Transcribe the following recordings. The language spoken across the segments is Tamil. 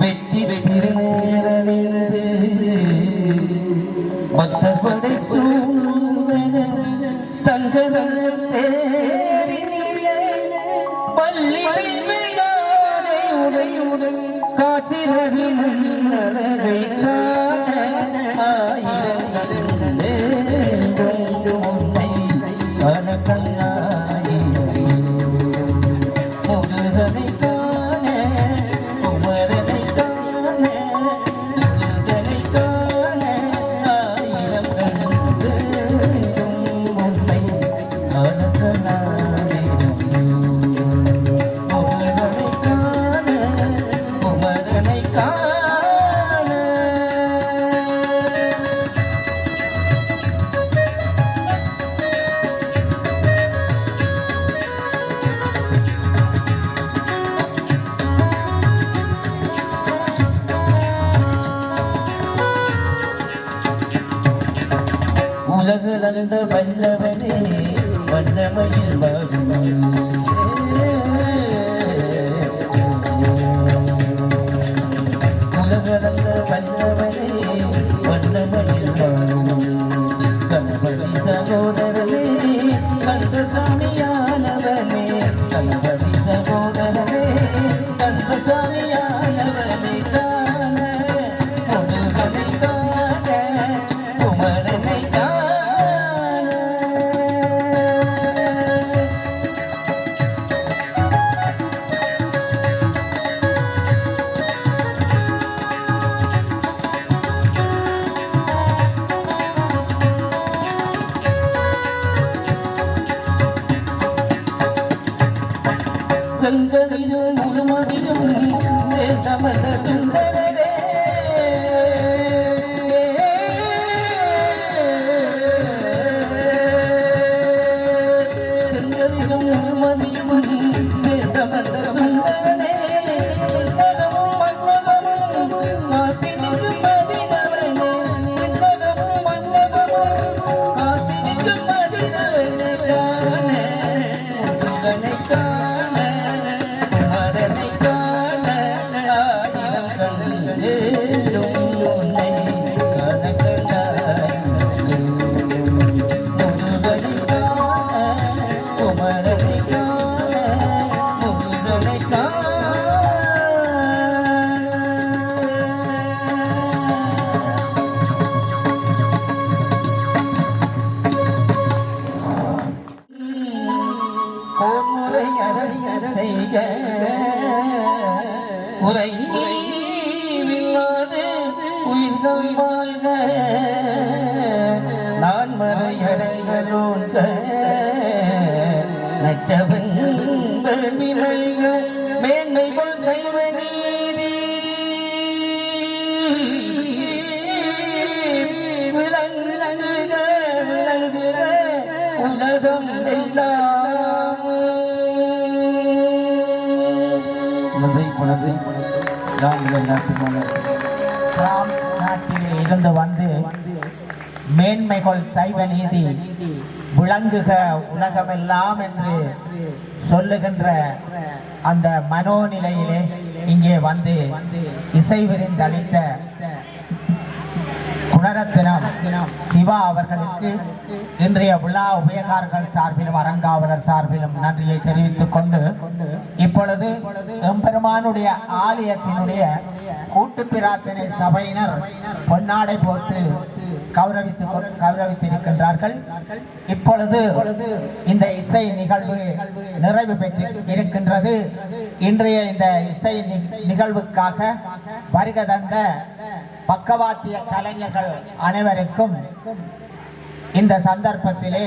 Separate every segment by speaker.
Speaker 1: வெற்றி பெற்றிருக்கிறது பக்தர் படை சூழ்நிலை தங்கதே உலகளந்த வல்லவனே வல்லமையில் மதி உயிர்கள் வாழ்க. நான் மறையறைகளோங்க நற்றவன் நிழல்க. மேன்மை கொள் செய்வ நீதி. விளங்குக விளங்குக உலகம் எல்லாம்.
Speaker 2: நன்றி வணக்கம் நான் உங்கள் நாட்டுமன்னர் பிரான்ஸ் நாட்டிலே இருந்து வந்து மேன்மைகள் சைவ நீதி விளங்குக உலகமெல்லாம் என்று சொல்லுகின்ற அந்த மனோநிலையிலே இங்கே வந்து இசை விரிந்தளித்த குணரத்தினம் சிவா அவர்களுக்கு இன்றைய விழா உபயகார்கள் சார்பிலும் அரங்காவலர் சார்பிலும் நன்றியை தெரிவித்துக் கொண்டு இப்பொழுது எம்பெருமானுடைய ஆலயத்தினுடைய கூட்டு பிரார்த்தனை சபையினர் பொன்னாடை போட்டு கௌரவித்து கௌரவித்திருக்கின்றார்கள். இப்பொழுது இந்த இசை நிகழ்வு நிறைவு பெற்று இருக்கின்றது. இன்றைய இந்த இசை நி- நிகழ்வுக்காக வருக தந்த பக்கவாத்திய கலைஞர்கள் அனைவருக்கும் இந்த சந்தர்ப்பத்திலே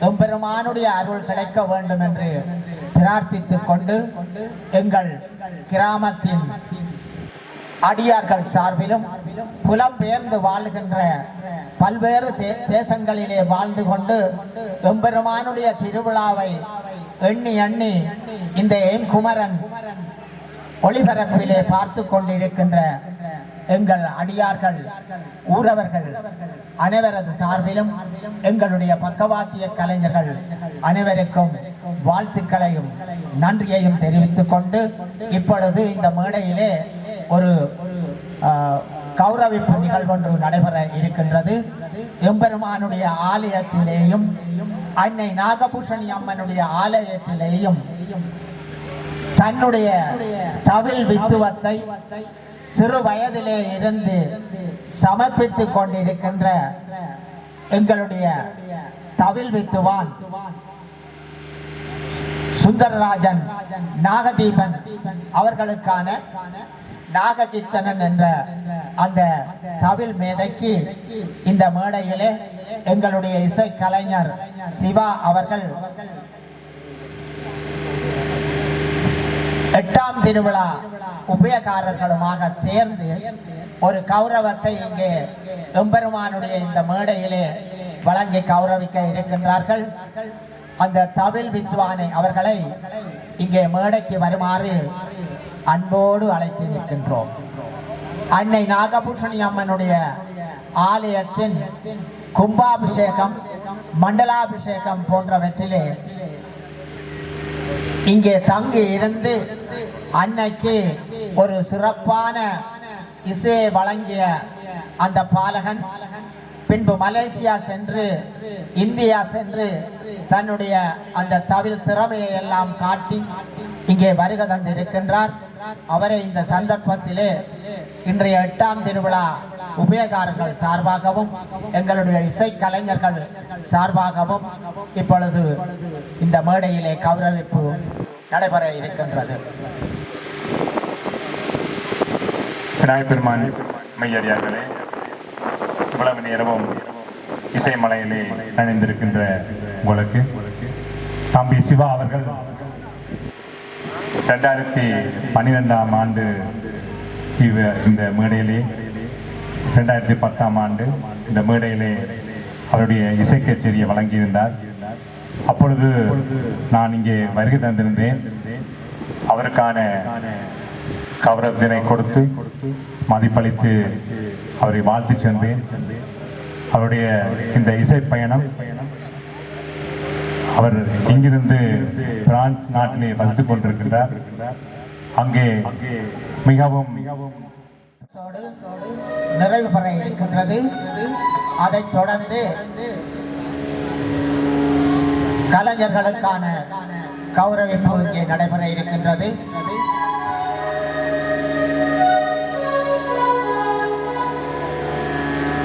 Speaker 2: எம்பெருமானுடைய அருள் கிடைக்க வேண்டும் என்று பிரார்த்தித்துக் கொண்டு எங்கள் கிராமத்தின் அடியார்கள் சார்பிலும் புலம்பெயர்ந்து வாழ்கின்ற பல்வேறு தே- தேசங்களிலே வாழ்ந்து கொண்டு எம்பெருமானுடைய திருவிழாவை எண்ணி எண்ணி இந்த எம் குமரன் ஒளிபரப்பிலே பார்த்து கொண்டிருக்கின்ற எங்கள் அடியார்கள் ஊரவர்கள் அனைவரது சார்பிலும் எங்களுடைய பக்கவாத்திய கலைஞர்கள் அனைவருக்கும் வாழ்த்துக்களையும் நன்றியையும் தெரிவித்துக் கொண்டு இப்பொழுது இந்த மேடையிலே ஒரு
Speaker 1: கௌரவிப்பு நிகழ்வொன்று நடைபெற இருக்கின்றது. எம்பெருமானுடைய ஆலயத்திலேயும் அன்னை நாகபூஷணி அம்மனுடைய ஆலயத்திலேயும் தன்னுடைய தவில் வித்துவத்தை சிறு வயதிலே இருந்து சமர்ப்பித்துக் கொண்டிருக்கின்ற எங்களுடைய தவில் வித்துவான் சுந்தரராஜன் நாகதீபன் அவர்களுக்கான நாககீர்த்தனன் என்ற அந்த தவில் மேதைக்கு இந்த மேடையிலே எங்களுடைய இசை கலைஞர் சிவா அவர்கள் எட்டாம் திருவிழா உபயக்காரர்களுமாக சேர்ந்து ஒரு கௌரவத்தை இங்கே எம்பெருமானுடைய இந்த மேடையிலே வழங்கி கௌரவிக்க இருக்கின்றார்கள். அந்த தவில் வித்வானை அவர்களை இங்கே மேடைக்கு வருமாறு அன்போடு அழைத்து நிற்கின்றோம். அன்னை நாகபூஷணி அம்மனுடைய ஆலயத்தின் கும்பாபிஷேகம் மண்டலாபிஷேகம் போன்றவற்றிலே இங்கே தங்கி இருந்து அன்னைக்கு ஒரு சிறப்பான இசையை வழங்கிய அந்த பாலகன். பின்பு மலேசியா சென்று இந்தியா சென்று தன்னுடைய அந்த தவில் திறமையை எல்லாம் காட்டி இங்கே வருக தந்திருக்கின்றார். அவரை இந்த சந்தர்ப்பத்திலே இன்றைய எட்டாம் திருவிழா உபயகாரர்கள் சார்பாகவும் எங்களுடைய இசை கலைஞர்கள் சார்பாகவும் இப்பொழுது இந்த மேடையிலே கௌரவிப்பு நடைபெற இருக்கின்றது.
Speaker 3: விநாயகப்பெருமான் மையறியார்களே இவ்வளவு நேரமும் இசைமலையிலே அணிந்திருக்கின்ற உங்களுக்கு தம்பி சிவா அவர்கள் ரெண்டாயிரத்தி பன்னிரெண்டாம் ஆண்டு இவ இந்த மேடையிலே ரெண்டாயிரத்தி பத்தாம் ஆண்டு இந்த மேடையிலே அவருடைய இசை கச்சேரியை வழங்கியிருந்தார். அப்பொழுது நான் இங்கே வருகை தந்திருந்தேன். அவருக்கான கௌரவத்தினை கொடுத்து மதிப்பளித்து அவரை வாழ்த்து சென்றேன். அவருடைய இந்த இசை பயணம் அவர் இங்கிருந்து பிரான்ஸ் நாட்டிலே வசித்துக் கொண்டிருக்கின்றார். அங்கே மிகவும் மிகவும்
Speaker 1: நிறைவு பெற இருக்கின்றது. அதைத் தொடர்ந்து கலைஞர்களுக்கான கௌரவிப்பு இங்கே நடைபெற இருக்கின்றது.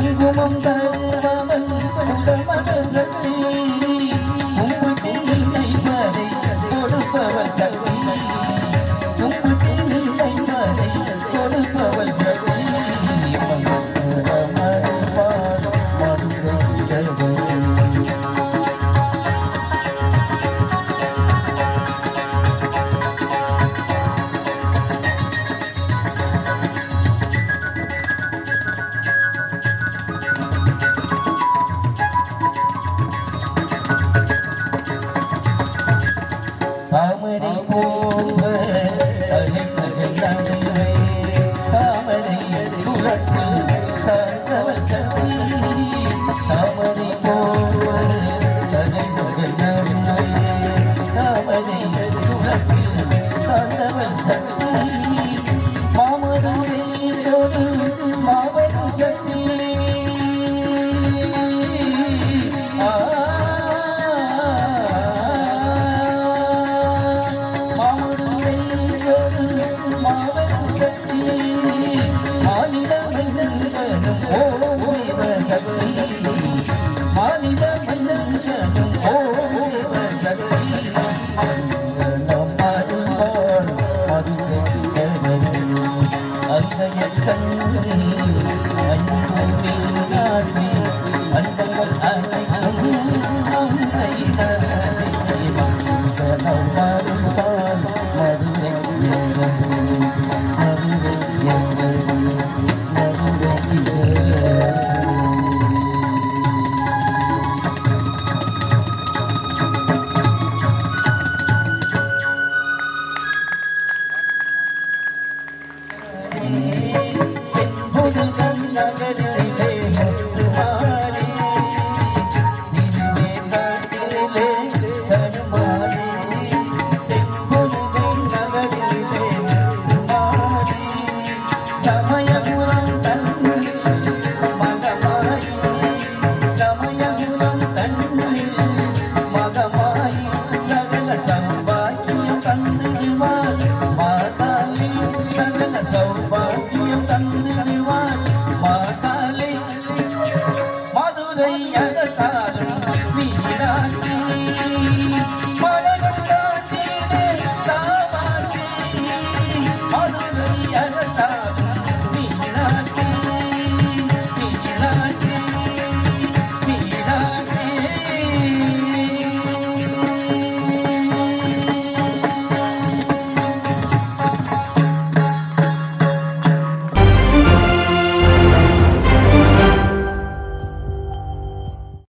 Speaker 1: குங்குமம் தருபவள் உலமகள் சக்தி